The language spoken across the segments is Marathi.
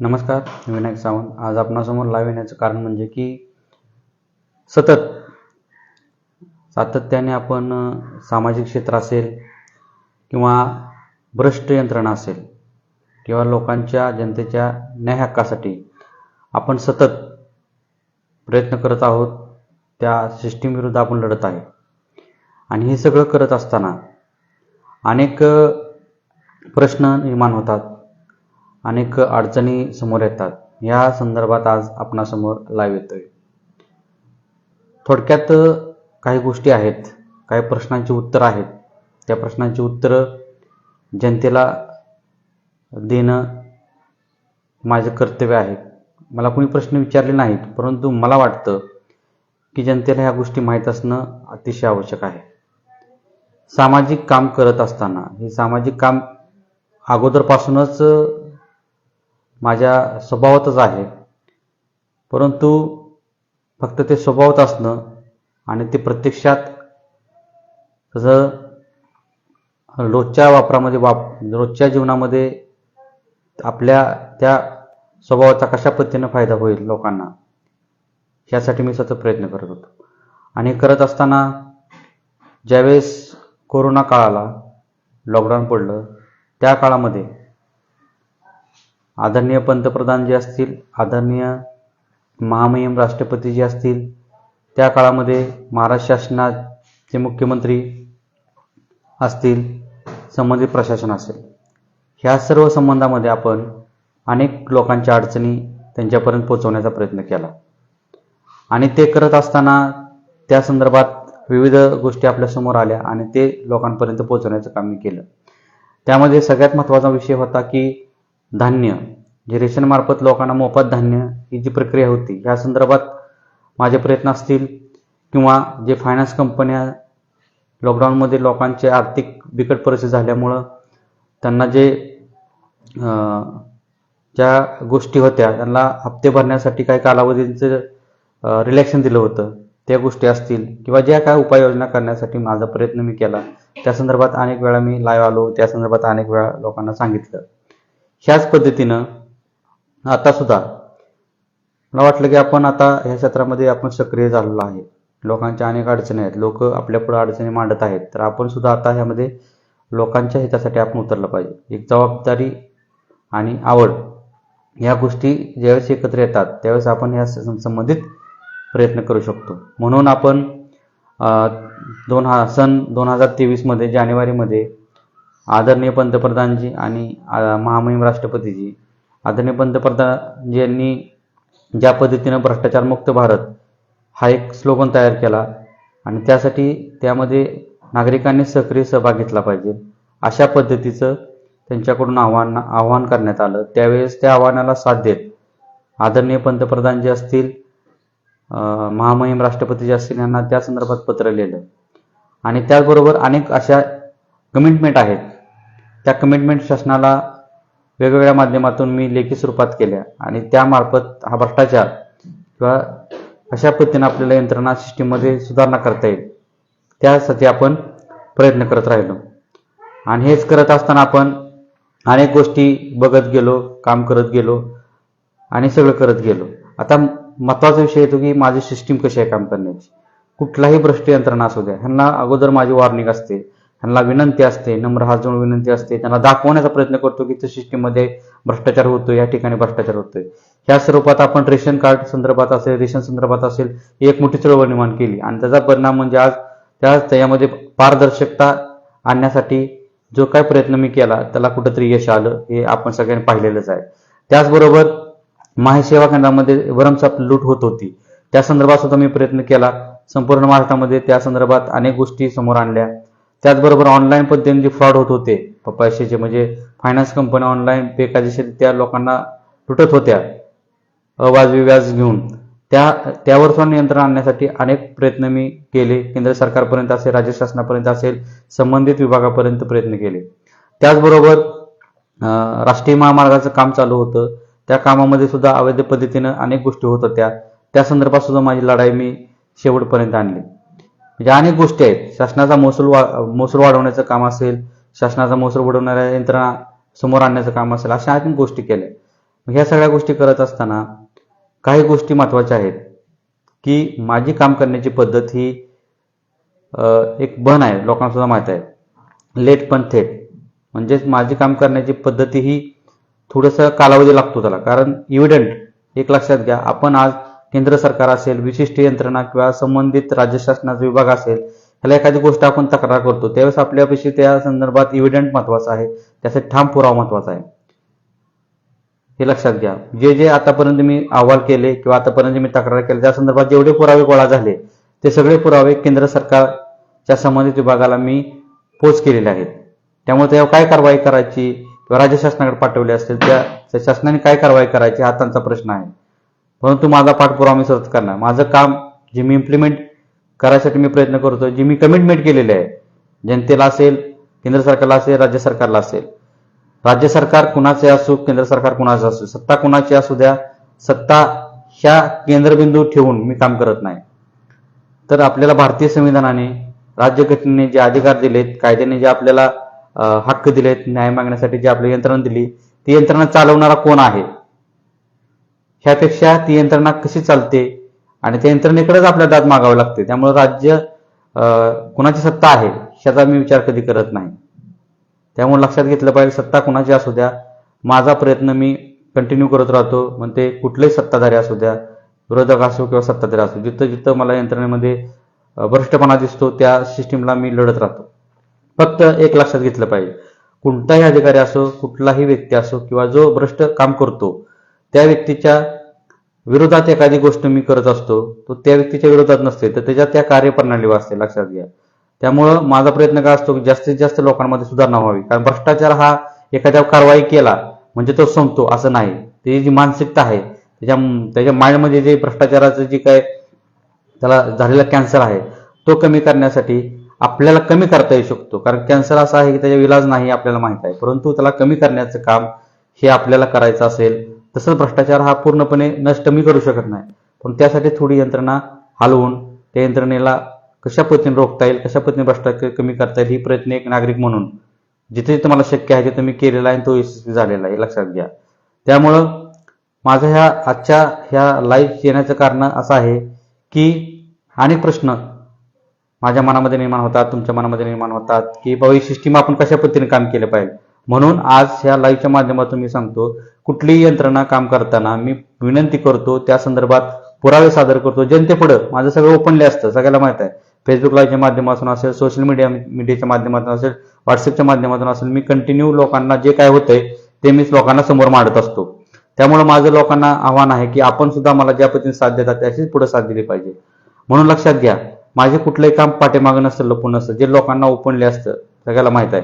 नमस्कार विनायक सावंत. आज आपणासमोर लाईव्ह येण्याचं कारण म्हणजे की सतत सातत्याने आपण सामाजिक क्षेत्र असेल किंवा भ्रष्ट यंत्रणा असेल किंवा लोकांच्या जनतेच्या न्याय हक्कासाठी आपण सतत प्रयत्न करत आहोत त्या सिस्टीम विरुद्ध आपण लढत आहे. आणि हे सगळं करत असताना अनेक प्रश्न निर्माण होतात. अनेक अडचणी समोर येतात. या संदर्भात आज आपणासमोर लाईव्ह येतोय. थोडक्यात काही गोष्टी आहेत काही प्रश्नांची उत्तरं आहेत. त्या प्रश्नांची उत्तरं जनतेला देणं माझं कर्तव्य आहे. मला कोणी प्रश्न विचारले नाहीत परंतु मला वाटतं की जनतेला ह्या गोष्टी माहीत असणं अतिशय आवश्यक आहे. सामाजिक काम करत असताना हे सामाजिक काम अगोदरपासूनच माझ्या स्वभावातच आहे. परंतु फक्त ते स्वभावात असणं आणि ते प्रत्यक्षात तसं रोजच्या वापरामध्ये वाप रोजच्या जीवनामध्ये आपल्या त्या स्वभावाचा कशा पद्धतीनं फायदा होईल लोकांना यासाठी मी सतत प्रयत्न करत होतो. आणि करत असताना ज्यावेळेस कोरोना काळाला लॉकडाऊन पडलं त्या काळामध्ये आदरणीय पंतप्रधान जे असतील आदरणीय महामहिम राष्ट्रपती जे असतील त्या काळामध्ये महाराष्ट्र शासनाचे मुख्यमंत्री असतील संबंधित प्रशासन असेल. ह्या सर्व संबंधामध्ये आपण अनेक लोकांच्या अडचणी त्यांच्यापर्यंत पोहोचवण्याचा प्रयत्न केला. आणि ते करत असताना त्या संदर्भात विविध गोष्टी आपल्यासमोर आल्या आणि ते लोकांपर्यंत पोहोचवण्याचं काम मी केलं. त्यामध्ये सगळ्यात महत्त्वाचा विषय होता की धान्य जे रेशनमार्फत लोकांना मोफत धान्य ही जी प्रक्रिया होती ह्या संदर्भात माझे प्रयत्न असतील किंवा जे फायनान्स कंपन्या लॉकडाऊनमध्ये लोकांचे आर्थिक बिकट परिस्थिती झाल्यामुळं त्यांना जे ज्या गोष्टी होत्या त्यांना हप्ते भरण्यासाठी काही कालावधीचं रिलॅक्शन दिलं होतं त्या गोष्टी असतील किंवा ज्या काय उपाययोजना करण्यासाठी माझा प्रयत्न मी केला त्या संदर्भात अनेक वेळा मी लाईव्ह आलो त्या संदर्भात अनेक वेळा लोकांना सांगितलं. ह्याच पद्धतीनं आता सुद्धा मला वाटलं की आपण आता ह्या क्षेत्रामध्ये आपण सक्रिय झालेलो आहे. लोकांच्या अनेक अडचणी आहेत. लोक आपल्या पुढे अडचणी मांडत आहेत. तर आपण सुद्धा आता ह्यामध्ये लोकांच्या हितासाठी आपण उतरलं पाहिजे. एक जबाबदारी आणि आवड ह्या गोष्टी ज्यावेळेस एकत्र येतात त्यावेळेस आपण ह्या संबंधित प्रयत्न करू शकतो. म्हणून आपण दोन हा सन दोन हजार तेवीसमध्ये जानेवारीमध्ये आदरणीय पंतप्रधानजी आणि महामहिम राष्ट्रपतीजी. आदरणीय पंतप्रधान यांनी ज्या पद्धतीनं भ्रष्टाचारमुक्त भारत हा एक स्लोगन तयार केला आणि त्यासाठी त्यामध्ये नागरिकांनी सक्रिय सहभाग घेतला पाहिजे अशा पद्धतीचं त्यांच्याकडून आव्हान आव्हान करण्यात आलं. त्यावेळेस त्या आव्हानाला साथ देत आदरणीय पंतप्रधान जे असतील महामहिम राष्ट्रपती जे असतील यांना त्या संदर्भात पत्र लिहिलं. आणि त्याचबरोबर अनेक अशा कमिटमेंट आहेत. त्या कमिटमेंट शासनाला वेगवेगळ्या माध्यमातून मी लेखी स्वरूपात केल्या. आणि त्यामार्फत हा भ्रष्टाचार किंवा अशा पद्धतीनं आपल्याला यंत्रणा सिस्टीममध्ये सुधारणा करता येईल त्यासाठी आपण प्रयत्न करत राहिलो. आणि हेच करत असताना आपण अनेक गोष्टी बघत गेलो काम करत गेलो आणि सगळं करत गेलो. आता महत्त्वाचा विषय येतो की माझी सिस्टीम कशी आहे काम करण्याची? कुठलाही भ्रष्ट यंत्रणा असू द्या ह्यांना अगोदर माझी वॉर्निंग असते. त्यांना विनंती असते नम्र हात जोडून विनंती असते. त्यांना दाखवण्याचा प्रयत्न करतो की त्या सिस्टीममध्ये भ्रष्टाचार होतो या ठिकाणी भ्रष्टाचार होतोय. ह्या स्वरूपात आपण रेशन कार्ड संदर्भात असेल रेशन संदर्भात असेल एक मोठी चळवळ निर्माण केली. आणि त्याचा परिणाम म्हणजे आज त्या त्यामध्ये पारदर्शकता आणण्यासाठी जो काय प्रयत्न मी केला त्याला कुठंतरी यश आलं हे आपण सगळ्यांनी पाहिलेलंच आहे. त्याचबरोबर माहिसेवा केंद्रामध्ये वरमसाप लूट होत होती. त्या संदर्भात सुद्धा मी प्रयत्न केला. संपूर्ण महाराष्ट्रामध्ये त्या संदर्भात अनेक गोष्टी समोर आणल्या. त्याचबरोबर ऑनलाईन पद्धतीने जे फ्रॉड होत होते. पैशाचे म्हणजे फायनान्स कंपन्या ऑनलाईन बेकायदेशीर त्या लोकांना लुटत होत्या. अवाजवी व्याज घेऊन. त्या त्यावर सुद्धा नियंत्रण आणण्यासाठी अनेक प्रयत्न मी केले. केंद्र सरकारपर्यंत असेल राज्य शासनापर्यंत असेल संबंधित विभागापर्यंत प्रयत्न केले. त्याचबरोबर राष्ट्रीय महामार्गाचं काम चालू होतं. त्या कामामध्ये सुद्धा अवैध पद्धतीनं अनेक गोष्टी होत होत्या. त्या संदर्भात सुद्धा माझी लढाई मी शेवटपर्यंत आणली. म्हणजे अनेक गोष्टी आहेत. शासनाचा महसूल वा महसूल वाढवण्याचं काम असेल शासनाचा महसूल वाढवणाऱ्या यंत्रणा समोर आणण्याचं काम असेल अशा अनेक गोष्टी केल्या. ह्या सगळ्या गोष्टी करत असताना काही गोष्टी महत्त्वाच्या आहेत. की माझी काम करण्याची पद्धत ही एक बन आहे लोकांना सुद्धा माहीत आहे. लेट पण थेट. म्हणजेच माझी काम करण्याची पद्धती ही थोडंसं कालावधी लागतो त्याला. कारण इव्हिडंट एक लक्षात घ्या आपण आज केंद्र सरकार असेल विशिष्ट यंत्रणा किंवा संबंधित राज्य शासनाचा विभाग असेल ह्याला एखादी गोष्ट आपण तक्रार करतो. त्यावेळेस आपल्यापेक्षा त्या संदर्भात इव्हिडंट महत्त्वाचा आहे. त्यासाठी ठाम पुरावा महत्त्वाचा आहे. हे लक्षात घ्या. जे जे आतापर्यंत मी अहवाल केले किंवा आतापर्यंत मी तक्रार केले त्या संदर्भात जेवढे पुरावे गोळा झाले ते सगळे पुरावे केंद्र सरकारच्या संबंधित विभागाला मी पोच केलेले आहेत. त्यामुळे त्यावर काय कारवाई करायची किंवा राज्य शासनाकडे पाठवले असतील त्या शासनाने काय कारवाई करायची हा त्यांचा प्रश्न आहे. परंतु माझा पाठपुरावा मी सतत करणार. माझं काम जे मी इम्प्लिमेंट करायसाठी मी प्रयत्न करतो जी मी कमिटमेंट केलेली आहे जनतेला असेल केंद्र सरकारला असेल राज्य सरकारला असेल. राज्य सरकार कुणाचे असो केंद्र सरकार कुणाचं असो सत्ता कुणाची असू द्या सत्ता ह्या केंद्रबिंदू ठेवून मी काम करत नाही. तर आपल्याला भारतीय संविधानाने राज्यघटनेने जे अधिकार दिलेत कायद्याने जे आपल्याला हक्क दिलेत न्याय मागण्यासाठी जी आपली यंत्रणा दिली ती यंत्रणा चालवणारा कोण आहे? ह्यापेक्षा ती यंत्रणा कशी चालते? आणि त्या यंत्रणेकडेच आपल्या दाद मागावे लागते. त्यामुळे राज्य कुणाची सत्ता आहे ह्याचा मी विचार कधी करत नाही. त्यामुळे लक्षात घेतलं पाहिजे सत्ता कुणाची असू द्या. माझा प्रयत्न मी कंटिन्यू करत राहतो. मग ते कुठलेही सत्ताधारी असू द्या विरोधक असो किंवा सत्ताधारी असो जिथं जिथं मला यंत्रणेमध्ये भ्रष्टपणा दिसतो त्या सिस्टीमला मी लढत राहतो. फक्त एक लक्षात घेतलं पाहिजे. कोणताही अधिकारी असो कुठलाही व्यक्ती असो किंवा जो भ्रष्ट काम करतो त्या व्यक्तीच्या विरोधात एखादी गोष्ट मी करत असतो तो त्या व्यक्तीच्या विरोधात नसते तर त्याच्या त्या कार्यप्रणालीवर असते लक्षात घ्या. त्यामुळं माझा प्रयत्न काय असतो की जास्तीत जास्त लोकांमध्ये सुधारणा व्हावी. कारण भ्रष्टाचार हा एखाद्या कारवाई केला म्हणजे तो संपतो असं नाही. त्याची जी मानसिकता आहे त्याच्या त्याच्या माइंडमध्ये जे भ्रष्टाचाराचं जे काय त्याला झालेला कॅन्सर आहे तो कमी करण्यासाठी आपल्याला कमी करता येऊ शकतो. कारण कॅन्सर असा आहे की त्याचा इलाज नाही आपल्याला माहीत आहे. परंतु त्याला कमी करण्याचं काम हे आपल्याला करायचं असेल तसंच भ्रष्टाचार हा पूर्णपणे नष्ट मी करू शकत नाही. पण त्यासाठी थोडी यंत्रणा हलवून त्या यंत्रणेला कशा पद्धतीने रोखता येईल कशा पद्धतीने भ्रष्टाचार कमी करता येईल ही प्रयत्न एक नागरिक म्हणून जिथे जिथे मला शक्य आहे तिथे मी केलेला आहे आणि तो यशस्वी झालेला आहे लक्षात घ्या. त्यामुळं माझं ह्या आजच्या ह्या लाईव्ह येण्याचं कारण असं आहे की अनेक प्रश्न माझ्या मनामध्ये निर्माण होतात तुमच्या मनामध्ये निर्माण होतात की बाबा ही सिस्टीम आपण कशा पद्धतीने काम केलं पाहिजे. म्हणून आज ह्या लाईव्हच्या माध्यमातून मी सांगतो कुठलीही यंत्रणा काम करताना मी विनंती करतो त्या संदर्भात पुरावे सादर करतो. जनतेपुढं माझं सगळं ओपनली असतं सगळ्याला माहीत आहे. फेसबुक लाईव्हच्या माध्यमातून असेल सोशल मीडिया मीडियाच्या माध्यमातून असेल व्हॉट्सअपच्या माध्यमातून असेल मी कंटिन्यू लोकांना जे काय होतंय ते मीच लोकांना समोर मांडत असतो. त्यामुळे माझं लोकांना आव्हान आहे की आपण सुद्धा मला ज्या पद्धतीने साथ देतात त्याशीच पुढे साथ दिली पाहिजे. म्हणून लक्षात घ्या माझे कुठलंही काम पाठीमागं नसतं लपून नसतं जे लोकांना ओपनले असतं सगळ्याला माहीत आहे.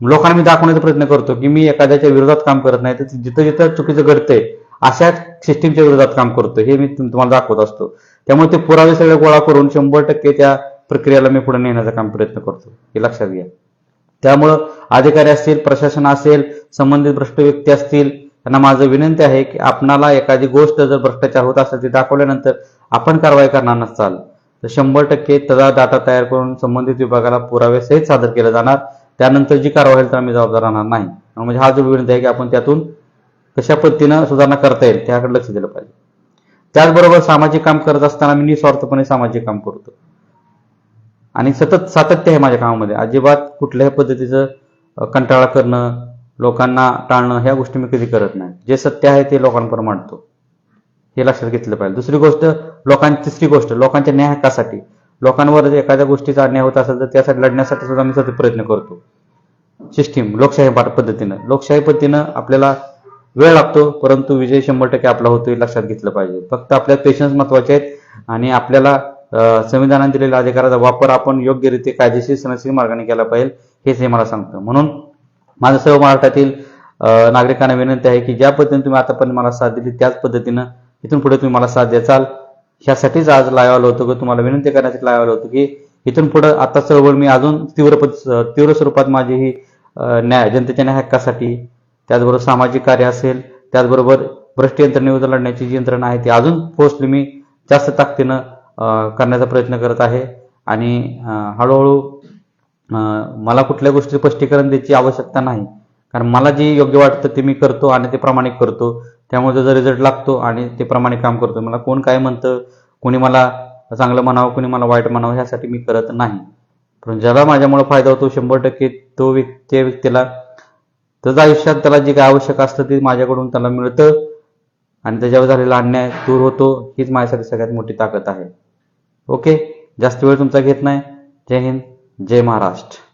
लोकांना मी दाखवण्याचा प्रयत्न करतो की मी एखाद्याच्या विरोधात काम करत नाही तर जिथं जिथं चुकीचं घडतंय अशा सिस्टीमच्या विरोधात काम करतो हे मी तुम्हाला दाखवत असतो. त्यामुळे ते पुरावे सगळे गोळा करून शंभर टक्के त्या प्रक्रियेला मी पुढे नेण्याचा काम प्रयत्न करतो हे लक्षात घ्या. त्यामुळं अधिकारी असतील प्रशासन असेल संबंधित भ्रष्ट व्यक्ती असतील त्यांना माझं विनंती आहे की आपणाला एखादी गोष्ट जर भ्रष्टाचार होत असेल ती दाखवल्यानंतर आपण कारवाई करणार नसाल तर शंभर टक्के तदा डाटा तयार करून संबंधित विभागाला पुरावे सहित सादर केले जाणार. त्यानंतर जी कारवाई होईल तर आम्ही जबाबदार राहणार नाही. म्हणजे हा जो विनंती आहे की आपण त्यातून कशा पद्धतीनं सुधारणा करता येईल त्याकडे लक्ष दिलं पाहिजे. त्याचबरोबर सामाजिक काम करत असताना मी निस्वार्थपणे सामाजिक काम करतो. आणि सतत सातत्य आहे माझ्या कामामध्ये. अजिबात कुठल्याही पद्धतीचं कंटाळा करणं लोकांना टाळणं ह्या गोष्टी मी कधी करत नाही. जे सत्य आहे ते लोकांपर मांडतो. हे लक्षात घेतलं पाहिजे. दुसरी गोष्ट लोकांची तिसरी गोष्ट लोकांच्या न्याय हक्कासाठी. लोकांवर जर एखाद्या गोष्टीचा अन्याय होत असेल तर त्यासाठी लढण्यासाठी सुद्धा आम्ही सतत प्रयत्न करतो. सिस्टीम लोकशाही पद्धतीनं. लोकशाही पद्धतीनं आपल्याला वेळ लागतो परंतु विजय शंभर टक्के आपला होतो हे लक्षात घेतलं पाहिजे. फक्त आपल्या पेशन्स महत्त्वाचे आहेत आणि आपल्याला संविधानाने दिलेल्या अधिकाराचा वापर आपण योग्यरीत्या कायदेशीर समस्या मार्गाने केला पाहिजे हेच हे मला सांगतं. म्हणून माझं सर्व महाराष्ट्रातील नागरिकांना विनंती आहे की ज्या पद्धतीने तुम्ही आतापर्यंत मला साथ दिली त्याच पद्धतीनं इथून पुढे तुम्ही मला साथ द्याचाल ह्यासाठीच आज लाईव्ह आलो होतो की तुम्हाला विनंती करण्यासाठी लाईव्ह आलो होतो की इथून पुढं आता चळवळ मी अजून तीव्र तीव्र स्वरूपात माझी ही न्याय जनतेच्या न्याय हक्कासाठी त्याचबरोबर सामाजिक कार्य असेल त्याचबरोबर भ्रष्ट यंत्रणेविरुद्ध लढण्याची जी यंत्रणा आहे ती अजून पोहोचली मी जास्त ताकदीनं करण्याचा प्रयत्न करत आहे. आणि हळूहळू मला कुठल्या गोष्टी स्पष्टीकरण द्यायची आवश्यकता नाही. कारण मला जे योग्य वाटतं ते मी करतो आणि ते प्रामाणिक करतो. त्यामुळे त्याचा रिझल्ट लागतो आणि ते प्रमाणे काम करतो मला कोण काय म्हणतं कोणी मला चांगलं म्हणावं कोणी मला वाईट म्हणावं ह्यासाठी मी करत नाही. पण ज्याला माझ्यामुळे फायदा होतो शंभर टक्के तो व्यक्ती त्या व्यक्तीला त्याच्या आयुष्यात त्याला जे काय आवश्यक असतं ते माझ्याकडून त्याला मिळतं आणि त्याच्यावर झालेला अन्याय दूर होतो हीच माझ्यासाठी सगळ्यात मोठी ताकद आहे. ओके? जास्त वेळ तुमचा घेत नाही. जय हिंद. जय महाराष्ट्र.